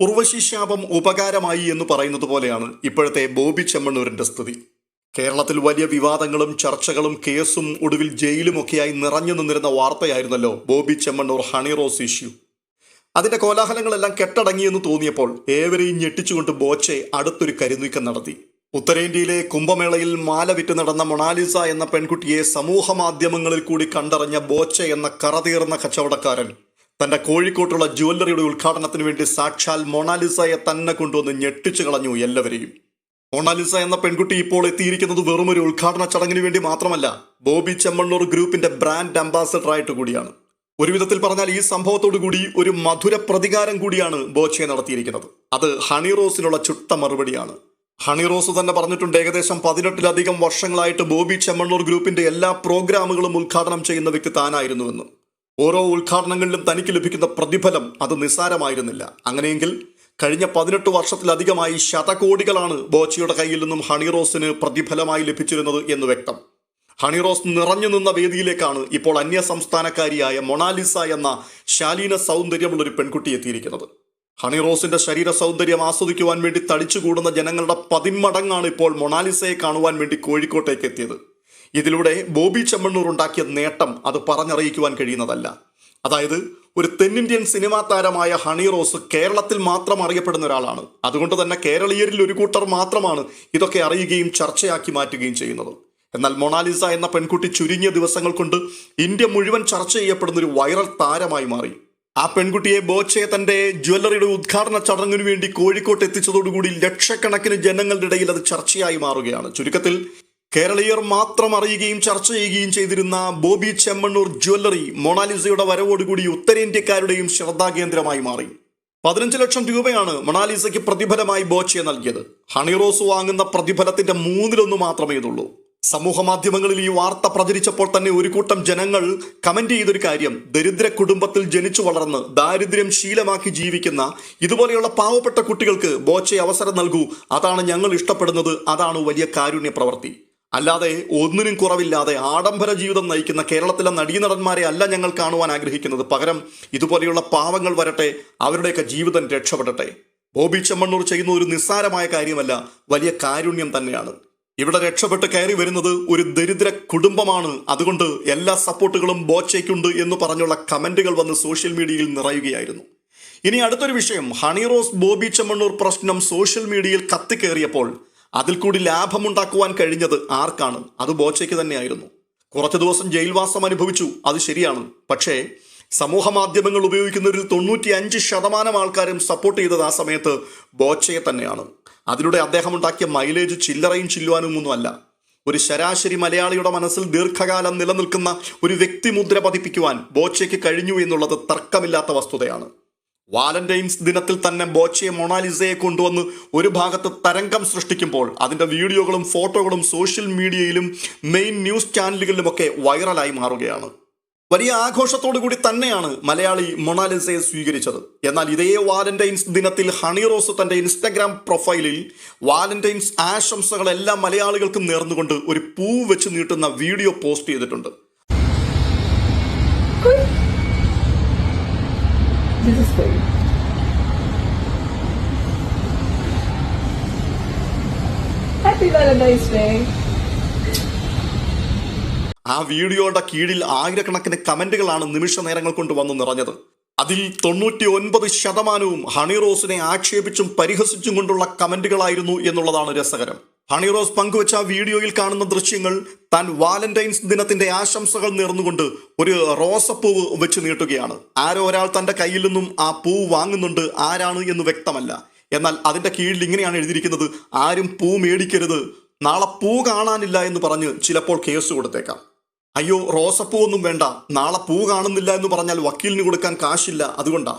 ഉർവശി ശാപം ഉപകാരമായി എന്ന് പറയുന്നത് പോലെയാണ് ഇപ്പോഴത്തെ ബോബി ചെമ്മണ്ണൂരിന്റെ സ്ഥിതി. കേരളത്തിൽ വലിയ വിവാദങ്ങളും ചർച്ചകളും കേസും ഒടുവിൽ ജയിലുമൊക്കെയായി നിറഞ്ഞു നിന്നിരുന്ന വാർത്തയായിരുന്നല്ലോ ബോബി ചെമ്മണ്ണൂർ ഹണിറോസ് ഇഷ്യൂ. അതിന്റെ കോലാഹലങ്ങളെല്ലാം കെട്ടടങ്ങിയെന്ന് തോന്നിയപ്പോൾ ഏവരെയും ഞെട്ടിച്ചുകൊണ്ട് ബോച്ചെ അടുത്തൊരു കരുനീക്കം നടത്തി. ഉത്തരേന്ത്യയിലെ കുംഭമേളയിൽ മാല വിറ്റ് നടന്ന മൊണാലിസ എന്ന പെൺകുട്ടിയെ സമൂഹ മാധ്യമങ്ങളിൽ കൂടി കണ്ടറിഞ്ഞ ബോച്ചെ എന്ന കറതീർന്ന കച്ചവടക്കാരൻ തന്റെ കോഴിക്കോട്ടുള്ള ജുവല്ലറിയുടെ ഉദ്ഘാടനത്തിന് വേണ്ടി സാക്ഷാൽ മൊണാലിസയെ തന്നെ കൊണ്ടുവന്ന് ഞെട്ടിച്ചു കളഞ്ഞു എല്ലാവരെയും. മൊണാലിസ എന്ന പെൺകുട്ടി ഇപ്പോൾ എത്തിയിരിക്കുന്നത് വെറും ഒരു ഉദ്ഘാടന ചടങ്ങിന് വേണ്ടി മാത്രമല്ല ബോബി ചെമ്മണ്ണൂർ ഗ്രൂപ്പിന്റെ ബ്രാൻഡ് അംബാസഡർ ആയിട്ട് കൂടിയാണ്. ഒരു വിധത്തിൽ പറഞ്ഞാൽ ഈ സംഭവത്തോടു കൂടി ഒരു മധുര പ്രതികാരം കൂടിയാണ് ബോച്ചെ നടത്തിയിരിക്കുന്നത്. അത് ഹണി റോസിനുള്ള ചുട്ട മറുപടിയാണ്. ഹണി റോസ് തന്നെ പറഞ്ഞിട്ടുണ്ട് ഏകദേശം പതിനെട്ടിലധികം വർഷങ്ങളായിട്ട് ബോബി ചെമ്മണ്ണൂർ ഗ്രൂപ്പിന്റെ എല്ലാ പ്രോഗ്രാമുകളും ഉദ്ഘാടനം ചെയ്യുന്ന വ്യക്തി താനായിരുന്നുവെന്ന് ഓരോ ഉദ്ഘാടനങ്ങളിലും തനിക്ക് ലഭിക്കുന്ന പ്രതിഫലം അത് നിസ്സാരമായിരുന്നില്ല. അങ്ങനെയെങ്കിൽ കഴിഞ്ഞ പതിനെട്ട് വർഷത്തിലധികമായി ശതകോടികളാണ് ബോച്ചയുടെ കയ്യിൽ നിന്നും ഹണിറോസിന് പ്രതിഫലമായി ലഭിച്ചിരുന്നത് എന്ന് വ്യക്തം. ഹണിറോസ് നിറഞ്ഞു നിന്ന വേദിയിലേക്കാണ് ഇപ്പോൾ അന്യ സംസ്ഥാനക്കാരിയായ മൊണാലിസ എന്ന ശാലീന സൗന്ദര്യമുള്ളൊരു പെൺകുട്ടി എത്തിയിരിക്കുന്നത്. ഹണിറോസിന്റെ ശരീര സൗന്ദര്യം ആസ്വദിക്കുവാൻ വേണ്ടി തടിച്ചുകൂടുന്ന ജനങ്ങളുടെ പതിമടങ്ങാണ് ഇപ്പോൾ മൊണാലിസയെ കാണുവാൻ വേണ്ടി കോഴിക്കോട്ടേക്ക് എത്തിയത്. ഇതിലൂടെ ബോബി ചെമ്മണ്ണൂർ ഉണ്ടാക്കിയ നേട്ടം അത് പറഞ്ഞറിയിക്കുവാൻ കഴിയുന്നതല്ല. അതായത് ഒരു തെന്നിന്ത്യൻ സിനിമാ താരമായ ഹണി റോസ് കേരളത്തിൽ മാത്രം അറിയപ്പെടുന്ന ഒരാളാണ്. അതുകൊണ്ട് തന്നെ കേരളീയരിൽ ഒരു കൂട്ടർ മാത്രമാണ് ഇതൊക്കെ അറിയുകയും ചർച്ചയാക്കി മാറ്റുകയും ചെയ്യുന്നത്. എന്നാൽ മൊണാലിസ എന്ന പെൺകുട്ടി ചുരുങ്ങിയ ദിവസങ്ങൾ കൊണ്ട് ഇന്ത്യ മുഴുവൻ ചർച്ച ചെയ്യപ്പെടുന്ന ഒരു വൈറൽ താരമായി മാറി. ആ പെൺകുട്ടിയെ ബോച്ചെ തന്റെ ജ്വല്ലറിയുടെ ഉദ്ഘാടന ചടങ്ങിനു വേണ്ടി കോഴിക്കോട്ട് എത്തിച്ചതോടുകൂടി ലക്ഷക്കണക്കിന് ജനങ്ങളുടെ ഇടയിൽ അത് ചർച്ചയായി മാറുകയാണ്. ചുരുക്കത്തിൽ കേരളീയർ മാത്രം അറിയുകയും ചർച്ച ചെയ്യുകയും ചെയ്തിരുന്ന ബോബി ചെമ്മണ്ണൂർ ജ്വല്ലറി മൊണാലിസയുടെ വരവോടുകൂടി ഉത്തരേന്ത്യക്കാരുടെയും ശ്രദ്ധാകേന്ദ്രമായി മാറി. പതിനഞ്ച് ലക്ഷം രൂപയാണ് മൊണാലിസയ്ക്ക് പ്രതിഫലമായി ബോച്ചെ നൽകിയത്. ഹണിറോസ് വാങ്ങുന്ന പ്രതിഫലത്തിന്റെ മൂന്നിലൊന്ന് മാത്രമേ ഇതുള്ളൂ. സമൂഹ മാധ്യമങ്ങളിൽ ഈ വാർത്ത പ്രചരിച്ചപ്പോൾ തന്നെ ഒരു കൂട്ടം ജനങ്ങൾ കമന്റ് ചെയ്തൊരു കാര്യം ദരിദ്ര കുടുംബത്തിൽ ജനിച്ചു വളർന്ന് ദാരിദ്ര്യം ശീലമാക്കി ജീവിക്കുന്ന ഇതുപോലെയുള്ള പാവപ്പെട്ട കുട്ടികൾക്ക് ബോച്ചെ അവസരം നൽകൂ അതാണ് ഞങ്ങൾ ഇഷ്ടപ്പെടുന്നത് അതാണ് വലിയ കാരുണ്യ പ്രവൃത്തി അല്ലാതെ ഒന്നിനും കുറവില്ലാതെ ആഡംബര ജീവിതം നയിക്കുന്ന കേരളത്തിലെ നടീനടന്മാരെ അല്ല ഞങ്ങൾ കാണുവാൻ ആഗ്രഹിക്കുന്നത്. പകരം ഇതുപോലെയുള്ള പാവങ്ങൾ വരട്ടെ അവരുടെയൊക്കെ ജീവിതം രക്ഷപ്പെടട്ടെ. ബോബി ചെമ്മണ്ണൂർ ചെയ്യുന്ന ഒരു നിസ്സാരമായ കാര്യമല്ല വലിയ കാരുണ്യം തന്നെയാണ്. ഇവിടെ രക്ഷപ്പെട്ട് കയറി വരുന്നത് ഒരു ദരിദ്ര കുടുംബമാണ്. അതുകൊണ്ട് എല്ലാ സപ്പോർട്ടുകളും ബോച്ചയ്ക്കുണ്ട് എന്ന് പറഞ്ഞുള്ള കമന്റുകൾ വന്ന് സോഷ്യൽ മീഡിയയിൽ നിറയുകയായിരുന്നു. ഇനി അടുത്തൊരു വിഷയം ഹണി റോസ് ബോബി ചെമ്മണ്ണൂർ പ്രശ്നം സോഷ്യൽ മീഡിയയിൽ കത്തിക്കേറിയപ്പോൾ അതിൽ കൂടി ലാഭമുണ്ടാക്കുവാൻ കഴിഞ്ഞത് ആർക്കാണ്? അത് ബോച്ചയ്ക്ക് തന്നെയായിരുന്നു. കുറച്ച് ദിവസം ജയിൽവാസം അനുഭവിച്ചു അത് ശരിയാണ്. പക്ഷേ സമൂഹ മാധ്യമങ്ങൾ ഉപയോഗിക്കുന്നവരിൽ തൊണ്ണൂറ്റി അഞ്ച് ശതമാനം ആൾക്കാരും സപ്പോർട്ട് ചെയ്തത് ആ സമയത്ത് ബോച്ചയെ തന്നെയാണ്. അതിലൂടെ അദ്ദേഹം ഉണ്ടാക്കിയ മൈലേജ് ചില്ലറയും ചില്ലുവാനും ഒന്നുമല്ല ഒരു ശരാശരി മലയാളിയുടെ മനസ്സിൽ ദീർഘകാലം നിലനിൽക്കുന്ന ഒരു വ്യക്തിമുദ്ര പതിപ്പിക്കുവാൻ ബോച്ചയ്ക്ക് കഴിഞ്ഞു എന്നുള്ളത് തർക്കമില്ലാത്ത വസ്തുതയാണ്. വാലന്റൈൻസ് ദിനത്തിൽ തന്നെ ബോച്ചയെ മൊണാലിസയെ കൊണ്ടുവന്ന് ഒരു ഭാഗത്ത് തരംഗം സൃഷ്ടിക്കുമ്പോൾ അതിന്റെ വീഡിയോകളും ഫോട്ടോകളും സോഷ്യൽ മീഡിയയിലും മെയിൻ ന്യൂസ് ചാനലുകളിലുമൊക്കെ വൈറലായി മാറുകയാണ്. വലിയ ആഘോഷത്തോടു കൂടി തന്നെയാണ് മലയാളി മൊണാലിസയെ സ്വീകരിച്ചത്. എന്നാൽ ഇതേ വാലന്റൈൻസ് ദിനത്തിൽ ഹണി റോസ് തന്റെ ഇൻസ്റ്റഗ്രാം പ്രൊഫൈലിൽ വാലന്റൈൻസ് ആശംസകൾ എല്ലാ മലയാളികൾക്കും നേർന്നുകൊണ്ട് ഒരു പൂ വെച്ച് നീട്ടുന്ന വീഡിയോ പോസ്റ്റ് ചെയ്തിട്ടുണ്ട്. For you. Happy Valentine's Day. ആ വീഡിയോയുടെ കീഴിൽ ആയിരക്കണക്കിന് കമന്റുകളാണ് നിമിഷ നേരങ്ങൾ കൊണ്ട് വന്നു നിറഞ്ഞത് അതിൽ തൊണ്ണൂറ്റി ഒൻപത് ശതമാനവും ഹണി റോസിനെ ആക്ഷേപിച്ചും പരിഹസിച്ചും കൊണ്ടുള്ള കമന്റുകളായിരുന്നു എന്നുള്ളതാണ് രസകരം ഹണി റോസ് പങ്കുവച്ച വീഡിയോയിൽ കാണുന്ന ദൃശ്യങ്ങൾ താൻ വാലന്റൈൻസ് ദിനത്തിന്റെ ആശംസകൾ നേർന്നുകൊണ്ട് ഒരു റോസപ്പൂവ് വെച്ച് നീട്ടുകയാണ്. ആരോ ഒരാൾ തന്റെ കയ്യിൽ നിന്നും ആ പൂവ് വാങ്ങുന്നുണ്ട് ആരാണ് എന്ന് വ്യക്തമല്ല. എന്നാൽ അതിന്റെ കീഴിൽ ഇങ്ങനെയാണ് എഴുതിയിരിക്കുന്നത് ആരും പൂ മേടിക്കരുത് നാളെ പൂ കാണാനില്ല എന്ന് പറഞ്ഞ് ചിലപ്പോൾ കേസ് കൊടുത്തേക്കാം. അയ്യോ റോസപ്പൂ ഒന്നും വേണ്ട നാളെ പൂ കാണുന്നില്ല എന്ന് പറഞ്ഞാൽ വക്കീലിന് കൊടുക്കാൻ കാശില്ല അതുകൊണ്ടാ.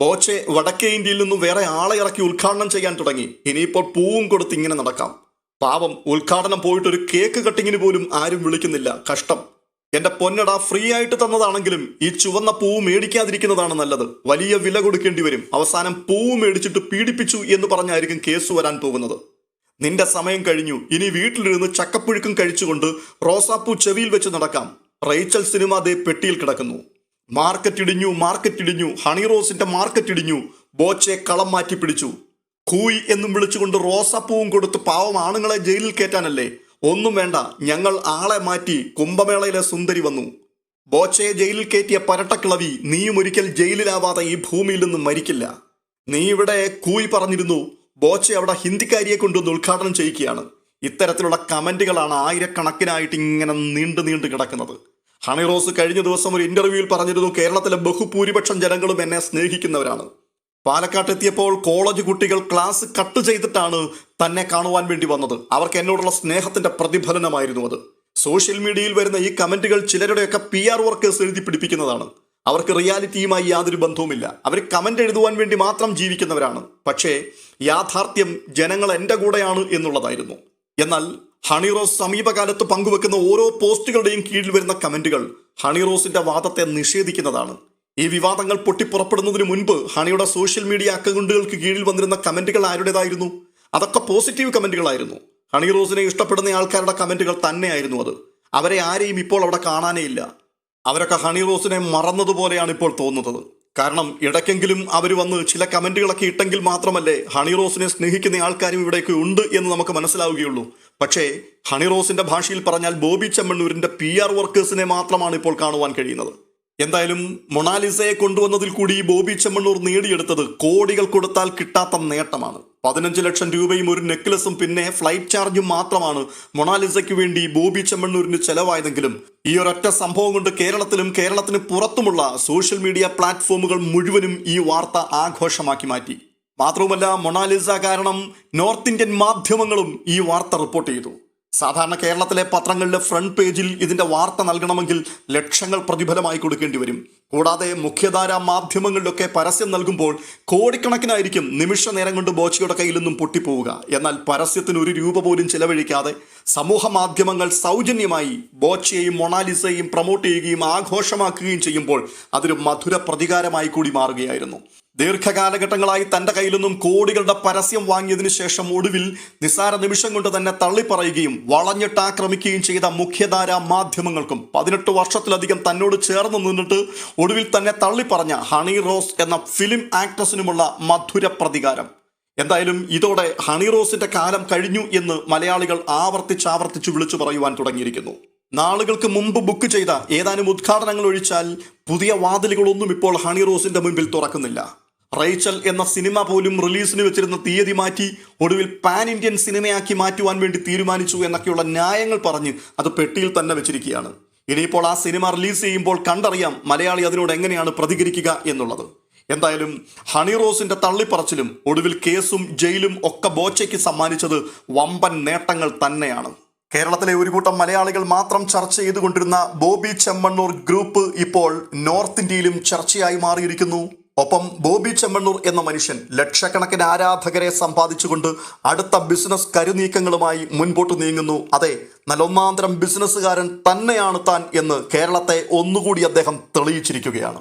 ബോച്ചെ വടക്കേ ഇന്ത്യയിൽ നിന്നും വേറെ ആളെ ഇറക്കി ഉദ്ഘാടനം ചെയ്യാൻ തുടങ്ങി. ഇനിയിപ്പോൾ പൂവും കൊടുത്ത് ഇങ്ങനെ നടക്കാം. പാവം ഉദ്ഘാടനം പോയിട്ട് ഒരു കേക്ക് കട്ടിങ്ങിന് പോലും ആരും വിളിക്കുന്നില്ല. കഷ്ടം. എന്റെ പൊന്നട ഫ്രീ ആയിട്ട് തന്നതാണെങ്കിലും ഈ ചുവന്ന പൂവ് മേടിക്കാതിരിക്കുന്നതാണ് നല്ലത്. വലിയ വില കൊടുക്കേണ്ടി വരും. അവസാനം പൂവ് മേടിച്ചിട്ട് പീഡിപ്പിച്ചു എന്ന് പറഞ്ഞായിരിക്കും കേസ് വരാൻ പോകുന്നത്. നിന്റെ സമയം കഴിഞ്ഞു. ഇനി വീട്ടിലിരുന്ന് ചക്കപ്പുഴുക്കും കഴിച്ചുകൊണ്ട് റോസാപ്പൂ ചെവിയിൽ വെച്ച് നടക്കാം. റേച്ചൽ സിനിമ ദേ പെട്ടിയിൽ കിടക്കുന്നു. മാർക്കറ്റ് ഇടിഞ്ഞു മാർക്കറ്റ് ഇടിഞ്ഞു ഹണി റോസിന്റെ മാർക്കറ്റ് ഇടിഞ്ഞു ബോച്ചെ കളം മാറ്റി പിടിച്ചു കൂയ് എന്നും വിളിച്ചുകൊണ്ട് റോസാപ്പൂവും കൊടുത്ത് പാവം ആണുങ്ങളെ ജയിലിൽ കയറ്റാനല്ലേ? ഒന്നും വേണ്ട. ഞങ്ങൾ ആളെ മാറ്റി കുംഭമേളയിലെ സുന്ദരി വന്നു. ബോച്ചയെ ജയിലിൽ കയറ്റിയ പരട്ടക്കിളവി നീയും ഒരിക്കൽ ജയിലിലാവാതെ ഈ ഭൂമിയിൽ നിന്നും മരിക്കില്ല. നീ ഇവിടെ കൂയ് പറഞ്ഞിരുന്നു ബോച്ച അവിടെ ഹിന്ദിക്കാരിയെ കൊണ്ടുവന്ന് ഉദ്ഘാടനം ചെയ്യിക്കുകയാണ്. ഇത്തരത്തിലുള്ള കമന്റുകളാണ് ആയിരക്കണക്കിനായിട്ട് ഇങ്ങനെ നീണ്ടു നീണ്ടു കിടക്കുന്നത്. ഹണി റോസ് കഴിഞ്ഞ ദിവസം ഒരു ഇന്റർവ്യൂവിൽ പറഞ്ഞിരുന്നു കേരളത്തിലെ ബഹുഭൂരിപക്ഷം ജനങ്ങളും എന്നെ സ്നേഹിക്കുന്നവരാണ്. പാലക്കാട്ട് എത്തിയപ്പോൾ കോളേജ് കുട്ടികൾ ക്ലാസ് കട്ട് ചെയ്തിട്ടാണ് തന്നെ കാണുവാൻ വേണ്ടി വന്നത്. അവർക്ക് എന്നോടുള്ള സ്നേഹത്തിന്റെ പ്രതിഫലനമായിരുന്നു അത്. സോഷ്യൽ മീഡിയയിൽ വരുന്ന ഈ കമന്റുകൾ ചിലരുടെയൊക്കെ പി ആർ വർക്കേഴ്സ് എഴുതി പിടിപ്പിക്കുന്നതാണ്. അവർക്ക് റിയാലിറ്റിയുമായി യാതൊരു ബന്ധവുമില്ല. അവർ കമന്റ് എഴുതുവാൻ വേണ്ടി മാത്രം ജീവിക്കുന്നവരാണ്. പക്ഷേ യാഥാർത്ഥ്യം ജനങ്ങൾ എന്റെ കൂടെയാണ് എന്നുള്ളതായിരുന്നു. എന്നാൽ ഹണിറോസ് സമീപകാലത്ത് പങ്കുവെക്കുന്ന ഓരോ പോസ്റ്റുകളുടെയും കീഴിൽ വരുന്ന കമന്റുകൾ ഹണിറോസിന്റെ വാദത്തെ നിഷേധിക്കുന്നതാണ്. ഈ വിവാദങ്ങൾ പൊട്ടിപ്പുറപ്പെടുന്നതിന് മുൻപ് ഹണിയുടെ സോഷ്യൽ മീഡിയ അക്കൗണ്ടുകൾക്ക് കീഴിൽ വന്നിരുന്ന കമന്റുകൾ ആരുടേതായിരുന്നു? അതൊക്കെ പോസിറ്റീവ് കമന്റുകളായിരുന്നു. ഹണി റോസിനെ ഇഷ്ടപ്പെടുന്ന ആൾക്കാരുടെ കമന്റുകൾ തന്നെയായിരുന്നു അത്. അവരെ ആരെയും ഇപ്പോൾ അവിടെ കാണാനേ ഇല്ല. അവരൊക്കെ ഹണി റോസിനെ മറന്നതുപോലെയാണ് ഇപ്പോൾ തോന്നുന്നത്. കാരണം ഇടയ്ക്കെങ്കിലും അവർ വന്ന് ചില കമന്റുകളൊക്കെ ഇട്ടെങ്കിൽ മാത്രമല്ലേ ഹണി റോസിനെ സ്നേഹിക്കുന്ന ആൾക്കാരും ഇവിടേക്ക് ഉണ്ട് എന്ന് നമുക്ക് മനസ്സിലാവുകയുള്ളൂ. പക്ഷേ ഹണി റോസിന്റെ ഭാഷയിൽ പറഞ്ഞാൽ ബോബി ചെമ്മണ്ണൂരിന്റെ പി ആർ വർക്കേഴ്സിനെ മാത്രമാണ് ഇപ്പോൾ കാണുവാൻ കഴിയുന്നത്. എന്തായാലും മൊണാലിസയെ കൊണ്ടുവന്നതിൽ കൂടി ബോബി ചെമ്മണ്ണൂർ നേടിയെടുത്തത് കോടികൾ കൊടുത്താൽ കിട്ടാത്ത നേട്ടമാണ്. പതിനഞ്ച് ലക്ഷം രൂപയും ഒരു നെക്ലസും പിന്നെ ഫ്ലൈറ്റ് ചാർജും മാത്രമാണ് മൊണാലിസയ്ക്ക് വേണ്ടി ബോബി ചെമ്മണ്ണൂരിന് ചെലവായതെങ്കിലും ഈ ഒരൊറ്റ സംഭവം കൊണ്ട് കേരളത്തിലും കേരളത്തിന് പുറത്തുമുള്ള സോഷ്യൽ മീഡിയ പ്ലാറ്റ്ഫോമുകൾ മുഴുവനും ഈ വാർത്ത ആഘോഷമാക്കി മാറ്റി. മാത്രവുമല്ല മൊണാലിസ കാരണം നോർത്ത് ഇന്ത്യൻ മാധ്യമങ്ങളും ഈ വാർത്ത റിപ്പോർട്ട് ചെയ്തു. സാധാരണ കേരളത്തിലെ പത്രങ്ങളിലെ ഫ്രണ്ട് പേജിൽ ഇതിന്റെ വാർത്ത നൽകണമെങ്കിൽ ലക്ഷങ്ങൾ പ്രതിഫലമായി കൊടുക്കേണ്ടി വരും. കൂടാതെ മുഖ്യധാരാ മാധ്യമങ്ങളിലൊക്കെ പരസ്യം നൽകുമ്പോൾ കോടിക്കണക്കിനായിരിക്കും നിമിഷ നേരം കൊണ്ട് ബോച്ചയുടെ കയ്യിൽ നിന്നും പൊട്ടിപ്പോവുക. എന്നാൽ പരസ്യത്തിന് ഒരു രൂപ പോലും ചിലവഴിക്കാതെ സമൂഹ മാധ്യമങ്ങൾ സൗജന്യമായി ബോച്ചയെയും മൊണാലിസയെയും പ്രൊമോട്ട് ചെയ്യുകയും ആഘോഷമാക്കുകയും ചെയ്യുമ്പോൾ അതൊരു മധുര പ്രതികാരമായി കൂടി മാറുകയായിരുന്നു. ദീർഘകാലഘട്ടങ്ങളായി തന്റെ കയ്യിൽ നിന്നും കോടികളുടെ പരസ്യം വാങ്ങിയതിനു ശേഷം ഒടുവിൽ നിസ്സാര നിമിഷം കൊണ്ട് തന്നെ തള്ളിപ്പറയുകയും വളഞ്ഞിട്ട് ആക്രമിക്കുകയും ചെയ്ത മുഖ്യധാരാ മാധ്യമങ്ങൾക്കും പതിനെട്ട് വർഷത്തിലധികം തന്നോട് ചേർന്ന് നിന്നിട്ട് ഒടുവിൽ തന്നെ തള്ളിപ്പറഞ്ഞ ഹണി റോസ് എന്ന ഫിലിം ആക്ട്രസിനുമുള്ള മധുര പ്രതികാരം. എന്തായാലും ഇതോടെ ഹണി റോസിന്റെ കാലം കഴിഞ്ഞു എന്ന് മലയാളികൾ ആവർത്തിച്ചാവർത്തിച്ചു വിളിച്ചു പറയുവാൻ തുടങ്ങിയിരിക്കുന്നു. നാളുകൾക്ക് മുമ്പ് ബുക്ക് ചെയ്ത ഏതാനും ഉദ്ഘാടനങ്ങൾ ഒഴിച്ചാൽ പുതിയ വാതിലുകളൊന്നും ഇപ്പോൾ ഹണി റോസിന്റെ മുമ്പിൽ തുറക്കുന്നില്ല. റൈച്ചൽ എന്ന സിനിമ പോലും റിലീസിന് വെച്ചിരുന്ന തീയതി മാറ്റി ഒടുവിൽ പാൻ ഇന്ത്യൻ സിനിമയാക്കി മാറ്റുവാൻ വേണ്ടി തീരുമാനിച്ചു എന്നൊക്കെയുള്ള ന്യായങ്ങൾ പറഞ്ഞ് അത് പെട്ടിയിൽ തന്നെ വെച്ചിരിക്കുകയാണ്. ഇനിയിപ്പോൾ ആ സിനിമ റിലീസ് ചെയ്യുമ്പോൾ കണ്ടറിയാം മലയാളി അതിനോട് എങ്ങനെയാണ് പ്രതികരിക്കുക എന്നുള്ളത്. എന്തായാലും ഹണി റോസിന്റെ തള്ളിപ്പറച്ചിലും ഒടുവിൽ കേസും ജയിലും ഒക്കെ ബോച്ചയ്ക്ക് സമ്മാനിച്ചത് വമ്പൻ നേട്ടങ്ങൾ തന്നെയാണ്. കേരളത്തിലെ ഒരു കൂട്ടം മലയാളികൾ മാത്രം ചർച്ച ചെയ്തുകൊണ്ടിരുന്ന ബോബി ചെമ്മണ്ണൂർ ഗ്രൂപ്പ് ഇപ്പോൾ നോർത്ത് ഇന്ത്യയിലും ചർച്ചയായി മാറിയിരിക്കുന്നു. ഒപ്പം ബോബി ചെമ്മണ്ണൂർ എന്ന മനുഷ്യൻ ലക്ഷക്കണക്കിന് ആരാധകരെ സമ്പാദിച്ചുകൊണ്ട് അടുത്ത ബിസിനസ് കരുനീക്കങ്ങളുമായി മുൻപോട്ട് നീങ്ങുന്നു. അതെ നല്ലൊന്നാന്തരം ബിസിനസ്സുകാരൻ തന്നെയാണ് താൻ എന്ന് കേരളത്തെ ഒന്നുകൂടി അദ്ദേഹം തെളിയിച്ചിരിക്കുകയാണ്.